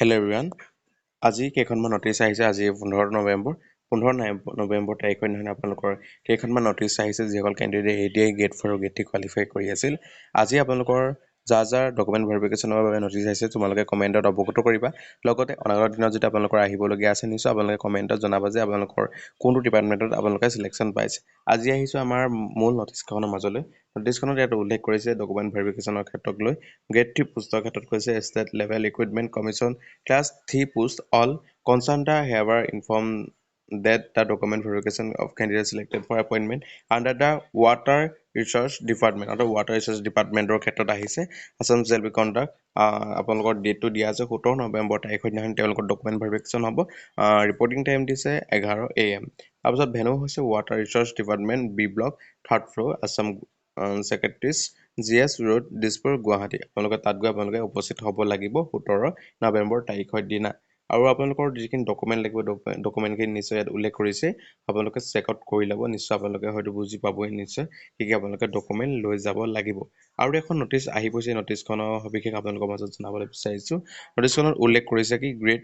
Hello everyone আজি কেইখনমান notice আহিছে আজি পোন্ধৰ নৱেম্বৰ। পোন্ধৰ নৱেম্বৰ তাৰিখৰ দিনাখন আপোনালোকৰ কেইখনমান নটিচ আহিছে যিসকল candidate A D I grade four grade three qualify কৰি আছিল। আজি আপোনালোকৰ যাৰ যাৰ ডকুমেণ্ট ভেৰিফিকেশ্যনৰ বাবে নটিচ আহিছে তোমালোকে কমেণ্টত অৱগত কৰিবা। লগতে অনাগত দিনত যদি আপোনালোকৰ আহিবলগীয়া আছে নিশ্চয় আপোনালোকে কমেণ্টত জনাবা যে আপোনালোকৰ কোনটো ডিপাৰ্টমেণ্টত আপোনালোকে চিলেকশ্যন পাইছে। আজি আহিছোঁ আমাৰ মূল নটিচখনৰ মাজলৈ। নটিচখনত ইয়াত উল্লেখ কৰিছে ডকুমেণ্ট ভেৰিফিকেশ্যনৰ ক্ষেত্ৰক লৈ। গ্ৰেড থ্ৰী পোষ্টৰ ক্ষেত্ৰত কৈছে state level recruitment commission class three post all concern the have to inform that the document verification of candidates selected for appointment under the water resource department অৰ্থাৎ water resource departmentৰ ক্ষেত্ৰত আহিছে। Assam gel B conduct আপোনালোকৰ ডেটটো দিয়া আছে সোতৰ নৱেম্বৰ তাৰিখৰ দিনাখন তেওঁলোকৰ ডকুমেণ্ট ভেৰিফিকেশ্যন হ'ব। ৰিপৰ্টিং টাইম দিছে এঘাৰ এ এম তাৰপিছত ভেনু হৈছে water resource department B block third floor Assam secretariat G S road Dispur Guwahati. আপোনালোকে তাত গৈ আপোনালোকে উপস্থিত হ'ব লাগিব সোতৰ নৱেম্বৰ তাৰিখৰ দিনা। আৰু আপোনালোকৰ যিখিনি ডকুমেণ্ট লাগিব ডকুমেণ্টখিনি নিশ্চয় ইয়াত উল্লেখ কৰিছে আপোনালোকে চেক আউট কৰি ল'ব নিশ্চয় আপোনালোকে হয়তো বুজি পাবই নিশ্চয় কি কি আপোনালোকে ডকুমেণ্ট লৈ যাব লাগিব। আৰু এখন নটিচ আহি পৰিছে নটিচখনৰ সবিশেষ আপোনালোকৰ মাজত জনাবলৈ বিচাৰিছোঁ। নটিচখনত উল্লেখ কৰিছে কি গ্ৰেড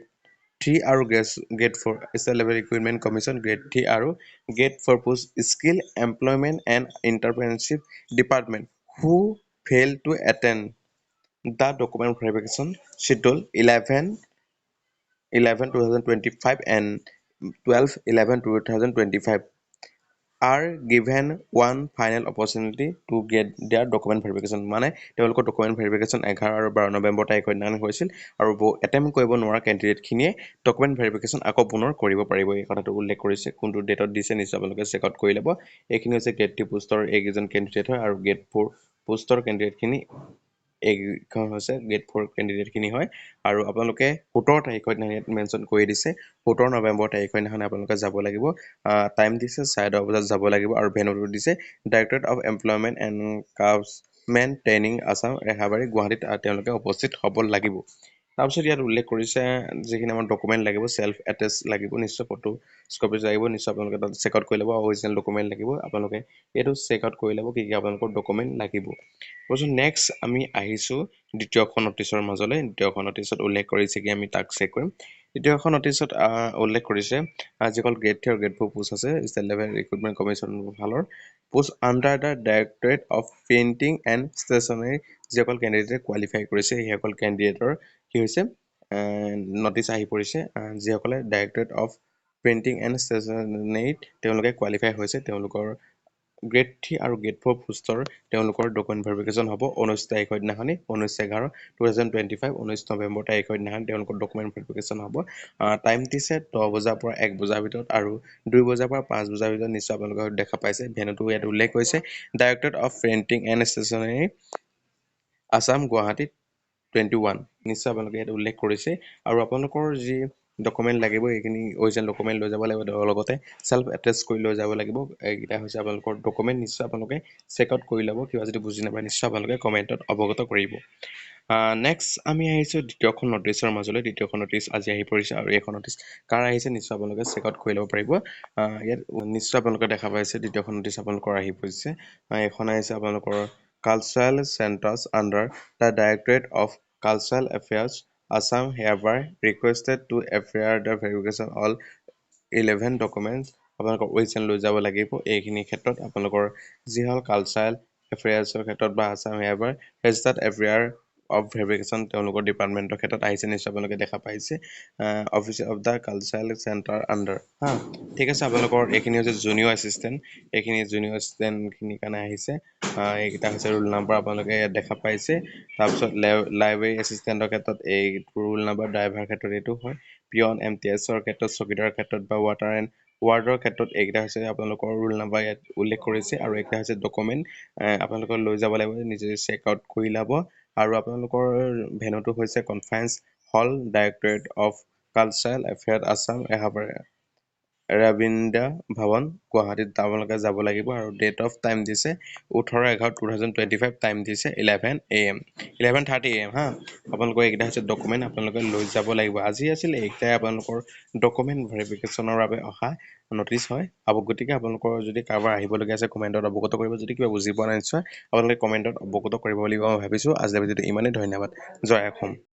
থ্ৰী আৰু grade grade four state level recruitment commission grade three আৰু grade four post skill employment and entrepreneurship department who fail to attend the document verification schedule eleven 11 2025 and 12 11 2025 are given one final opportunity to get their document verification. মানে তেওঁলোকৰ document verification এঘাৰ আৰু বাৰ নৱেম্বৰ তাৰিখৰ দিনাখন হৈছিল আৰু attempt কৰিব নোৱাৰা কেণ্ডিডেটখিনিয়ে ডকুমেণ্ট ভেৰিফিকেশ্যন আকৌ পুনৰ কৰিব পাৰিব। এই কথাটো উল্লেখ কৰিছে কোনটো ডেটত দিছে নিশ্চয় আপোনালোকে চেক আউট কৰি ল'ব। এইখিনি হৈছে গেট থ্ৰী পোষ্টৰ এইকেইজন কেণ্ডিডেট হয় আৰু গেট ফ'ৰ পোষ্টৰ কেণ্ডিডেটখিনি এইখন হৈছে গ্ৰেড ফ'ৰ কেণ্ডিডেটখিনি হয়। আৰু আপোনালোকে সোতৰ তাৰিখৰ দিনা ইয়াত মেনশ্যন কৰি দিছে। সোতৰ নৱেম্বৰ তাৰিখৰ দিনাখন আপোনালোকে যাব লাগিব। টাইম দিছে চাৰে দহ বজাত যাব লাগিব আৰু ভেনুটো দিছে। ডাইৰেক্টৰেট অফ এমপ্লয়মেণ্ট এণ্ড কাউচমেণ্ট ট্ৰেইনিং আছাম ৰেহাবাৰী গুৱাহাটীত তেওঁলোকে উপস্থিত হ'ব লাগিব। তাৰপিছত ইয়াত উল্লেখ কৰিছে যিখিনি আমাৰ ডকুমেণ্ট লাগিব চেল্ফ এটেচ লাগিব নিশ্চয় ফটো কপি লাগিব নিশ্চয় আপোনালোকে তাত চেক আউট কৰি ল'ব অৰিজিনেল ডকুমেণ্ট লাগিব আপোনালোকে এইটো চেক আউট কৰি ল'ব কি কি আপোনালোকৰ ডকুমেণ্ট লাগিব। তাৰপিছত নেক্সট আমি আহিছোঁ দ্বিতীয়খন নটিচৰ মাজলৈ দ্বিতীয়খন নটিচত উল্লেখ কৰিছে কি আমি তাক চেক কৰিম। দ্বিতীয়খন নটিচত উল্লেখ কৰিছে যিসকল গ্ৰেড থ্ৰী আৰু গ্ৰেড ফ'ৰ পোষ্ট আছে ষ্টেট লেভেল ৰিক্ৰুটমেণ্ট কমিশ্যনৰ ফালৰ post under the directorate of printing and stationery যিসকল কেণ্ডিডেটে কোৱালিফাই কৰিছে সেইসকল কেণ্ডিডেটৰ কি হৈছে নটিচ আহি পৰিছে যিসকলে ডাইৰেক্টৰেট অফ প্ৰিণ্টিং এণ্ড ষ্টেচনেৰীত তেওঁলোকে কোৱালিফাই হৈছে তেওঁলোকৰ গ্ৰেড থ্ৰী আৰু গ্ৰেড ফ'ৰ পোষ্টৰ তেওঁলোকৰ ডকুমেণ্ট ভেৰিফিকেশ্যন হ'ব ঊনৈছ তাৰিখৰ দিনাখনি ঊনৈছ এঘাৰ টু থাউজেণ্ড টুৱেণ্টি ফাইভ ঊনৈছ নৱেম্বৰ তাৰিখৰ দিনাখন তেওঁলোকৰ ডকুমেণ্ট ভেৰিফিকেশ্যন হ'ব। টাইম দিছে দহ বজাৰ পৰা এক বজাৰ ভিতৰত আৰু দুই বজাৰ পৰা পাঁচ বজাৰ ভিতৰত নিশ্চয় আপোনালোকে দেখা পাইছে ভেনুটো ইয়াত উল্লেখ কৰিছে। Directorate of printing and stationery Assam গুৱাহাটীত টুৱেণ্টি ওৱান নিশ্চয় আপোনালোকে ইয়াত উল্লেখ কৰিছে। আৰু আপোনালোকৰ যি ডকুমেণ্ট লাগিব এইখিনি অৰিজিনেল ডকুমেণ্ট লৈ যাব লাগিব লগতে চেল্ফ এটেচ কৰি লৈ যাব লাগিব। এইকেইটা হৈছে আপোনালোকৰ ডকুমেণ্ট নিশ্চয় আপোনালোকে চেক আউট কৰি ল'ব। কিবা যদি বুজি নাপায় নিশ্চয় আপোনালোকে কমেণ্টত অৱগত কৰিব। নেক্সট আমি আহিছোঁ দ্বিতীয়খন নটিচৰ মাজলৈ। দ্বিতীয়খন নটিচ আজি আহি পৰিছে আৰু এইখন নটিচ কাৰ আহিছে নিশ্চয় আপোনালোকে চেক আউট কৰি ল'ব পাৰিব। ইয়াত নিশ্চয় আপোনালোকে দেখা পাইছে দ্বিতীয়খন নটিচ আপোনালোকৰ আহি পৰিছে। এইখন আহিছে আপোনালোকৰ cultural centres under the directorate of cultural affairs Assam hereby requested to appear the verification all eleven documents আপোনালোকৰ অৰিজিনেল লৈ যাব লাগিব। এইখিনি ক্ষেত্ৰত আপোনালোকৰ যিসকল কালচাৰেল এফেয়াৰ্ছৰ ক্ষেত্ৰত বা আছাম হেয়াৰবাৰ ৰেজিষ্টাৰ্ড এফেয়াৰ অফ ভেৰিফিকেশ্যন তেওঁলোকৰ ডিপাৰ্টমেণ্টৰ ক্ষেত্ৰত আহিছে নিশ্চয় আপোনালোকে দেখা পাইছে office of the cultural centre under হা? ঠিক আছে আপোনালোকৰ এইখিনি হৈছে জুনিয়ৰ এছিষ্টেণ্ট এইখিনি জুনিয়ৰ এছিষ্টেণ্টখিনিৰ কাৰণে আহিছে এইকেইটা হৈছে ৰোল নাম্বাৰ আপোনালোকে ইয়াত দেখা পাইছে তাৰপিছত লাইব্ৰেৰী এছিষ্টেণ্টৰ ক্ষেত্ৰত এই ৰোল নাম্বাৰ ড্ৰাইভাৰ ক্ষেত্ৰত এইটো হয় পিয়ন এম টি এছৰ ক্ষেত্ৰত চকীদাৰৰ ক্ষেত্ৰত বা ৱাটাৰ এণ্ড ৱাৰ্ডৰ ক্ষেত্ৰত এইকেইটা হৈছে আপোনালোকৰ ৰোল নাম্বাৰ ইয়াত উল্লেখ কৰিছে আৰু এইকেইটা হৈছে ডকুমেণ্ট আপোনালোকৰ লৈ যাব লাগিব নিজে চেক আউট কৰি ল'ব। আৰু আপোনালোকৰ ভেনুটো হৈছে conference hall directorate of cultural affair Assam Rehabari Rabindra Bhawan গুৱাহাটীত আপোনালোকে যাব লাগিব আৰু ডেট অফ টাইম দিছে ওঠৰ এঘাৰ two thousand twenty five time দিছে eleven A M eleven thirty A M হা। আপোনালোকৰ এইকেইটা হৈছে ডকুমেণ্ট আপোনালোকে লৈ যাব লাগিব। আজি আছিল এইকেইটাই আপোনালোকৰ ডকুমেণ্ট ভেৰিফিকেশ্যনৰ বাবে অহা নটিচ হয়। আৰু গতিকে আপোনালোকৰ যদি কাৰোবাৰ আহিবলগীয়া আছে কমেণ্টত অৱগত কৰিব যদি কিবা বুজি পোৱা নাই নিশ্চয় আপোনালোকে কমেণ্টত অৱগত কৰিব লাগিব মই ভাবিছোঁ। আজিৰ ভিডিঅ'টো ইমানেই ধন্যবাদ। জয় অসম।